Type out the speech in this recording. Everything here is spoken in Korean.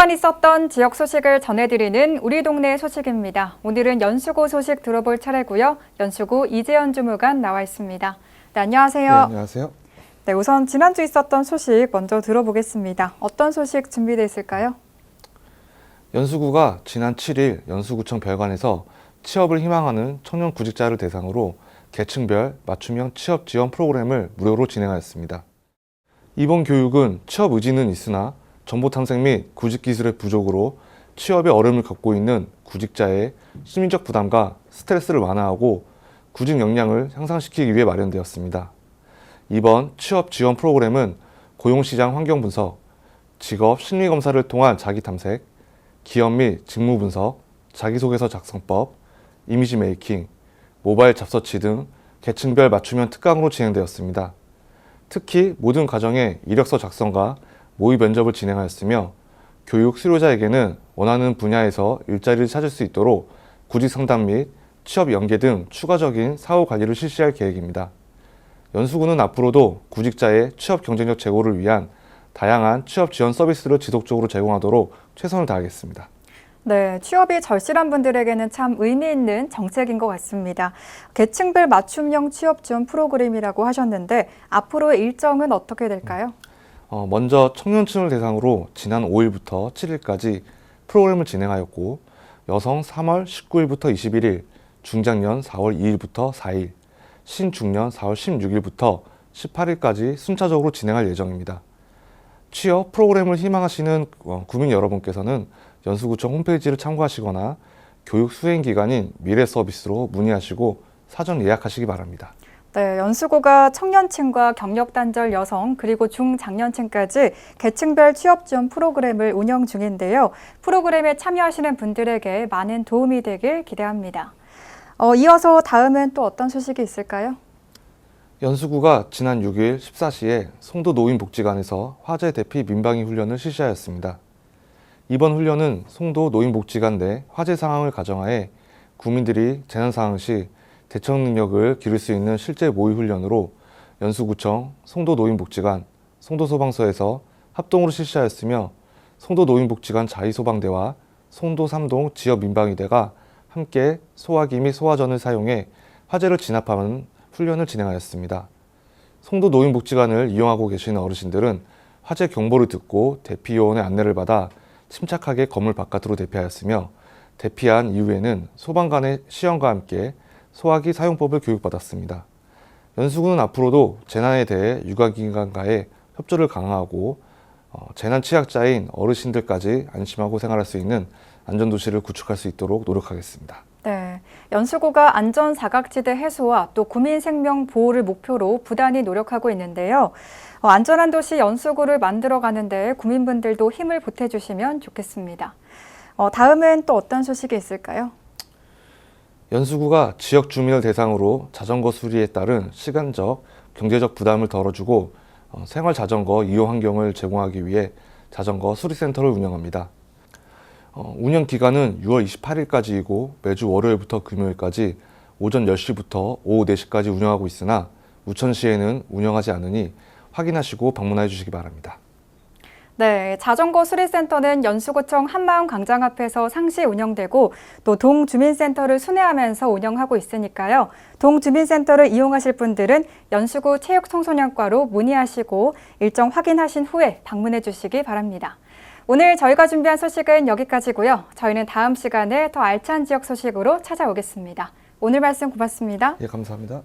주간 있었던 지역 소식을 전해드리는 우리 동네 소식입니다. 오늘은 연수구 소식 들어볼 차례고요. 연수구 이재현 주무관 나와 있습니다. 네, 안녕하세요. 네, 안녕하세요. 네, 우선 지난주 있었던 소식 먼저 들어보겠습니다. 어떤 소식 준비되어 있을까요? 연수구가 지난 7일 연수구청 별관에서 취업을 희망하는 청년 구직자를 대상으로 계층별 맞춤형 취업 지원 프로그램을 무료로 진행하였습니다. 이번 교육은 취업 의지는 있으나 정보 탐색 및 구직 기술의 부족으로 취업에 어려움을 겪고 있는 구직자의 심리적 부담과 스트레스를 완화하고 구직 역량을 향상시키기 위해 마련되었습니다. 이번 취업 지원 프로그램은 고용시장 환경 분석, 직업 심리 검사를 통한 자기 탐색, 기업 및 직무 분석, 자기소개서 작성법, 이미지 메이킹, 모바일 잡서치 등 계층별 맞춤형 특강으로 진행되었습니다. 특히 모든 가정의 이력서 작성과 모의 면접을 진행하였으며 교육 수료자에게는 원하는 분야에서 일자리를 찾을 수 있도록 구직 상담 및 취업 연계 등 추가적인 사후 관리를 실시할 계획입니다. 연수구는 앞으로도 구직자의 취업 경쟁력 제고를 위한 다양한 취업 지원 서비스를 지속적으로 제공하도록 최선을 다하겠습니다. 네, 취업이 절실한 분들에게는 참 의미 있는 정책인 것 같습니다. 계층별 맞춤형 취업 지원 프로그램이라고 하셨는데 앞으로의 일정은 어떻게 될까요? 어, 먼저 청년층을 대상으로 지난 5일부터 7일까지 프로그램을 진행하였고 여성 3월 19일부터 21일, 중장년 4월 2일부터 4일, 신중년 4월 16일부터 18일까지 순차적으로 진행할 예정입니다. 취업 프로그램을 희망하시는 어, 구민 여러분께서는 연수구청 홈페이지를 참고하시거나 교육 수행 기관인 미래 서비스로 문의하시고 사전 예약하시기 바랍니다. 네, 연수구가 청년층과 경력 단절 여성 그리고 중장년층까지 계층별 취업 지원 프로그램을 운영 중인데요. 프로그램에 참여하시는 분들에게 많은 도움이 되길 기대합니다. 어, 이어서 다음은 또 어떤 소식이 있을까요? 연수구가 지난 6일 14시에 송도 노인복지관에서 화재 대피 민방위 훈련을 실시하였습니다. 이번 훈련은 송도 노인복지관 내 화재 상황을 가정하에 구민들이 재난 상황 시 대처 능력을 기를 수 있는 실제 모의 훈련으로 연수구청 송도 노인복지관 송도 소방서에서 합동으로 실시하였으며 송도 노인복지관 자의소방대와 송도 삼동 지역 민방위대가 함께 소화기 및 소화전을 사용해 화재를 진압하는 훈련을 진행하였습니다. 송도 노인복지관을 이용하고 계시는 어르신들은 화재 경보를 듣고 대피 요원의 안내를 받아 침착하게 건물 바깥으로 대피하였으며 대피한 이후에는 소방관의 시연과 함께 소화기 사용법을 교육받았습니다. 연수구는 앞으로도 재난에 대해 유가기관과의 협조를 강화하고 어, 재난 취약자인 어르신들까지 안심하고 생활할 수 있는 안전도시를 구축할 수 있도록 노력하겠습니다. 네, 연수구가 안전 사각지대 해소와 또 구민 생명 보호를 목표로 부단히 노력하고 있는데요. 어, 안전한 도시 연수구를 만들어 가는데 구민분들도 힘을 보태주시면 좋겠습니다. 어, 다음은 또 어떤 소식이 있을까요? 연수구가 지역 주민을 대상으로 자전거 수리에 따른 시간적, 경제적 부담을 덜어주고 어, 생활 자전거 이용 환경을 제공하기 위해 자전거 수리센터를 운영합니다. 어, 운영 기간은 6월 28일까지이고 매주 월요일부터 금요일까지 오전 10시부터 오후 4시까지 운영하고 있으나 우천시에는 운영하지 않으니 확인하시고 방문해 주시기 바랍니다. 네, 자전거 수리센터는 연수구청 한마음 광장 앞에서 상시 운영되고 또 동주민센터를 순회하면서 운영하고 있으니까요. 동주민센터를 이용하실 분들은 연수구 체육청소년과로 문의하시고 일정 확인하신 후에 방문해 주시기 바랍니다. 오늘 저희가 준비한 소식은 여기까지고요. 저희는 다음 시간에 더 알찬 지역 소식으로 찾아오겠습니다. 오늘 말씀 고맙습니다. 예, 감사합니다.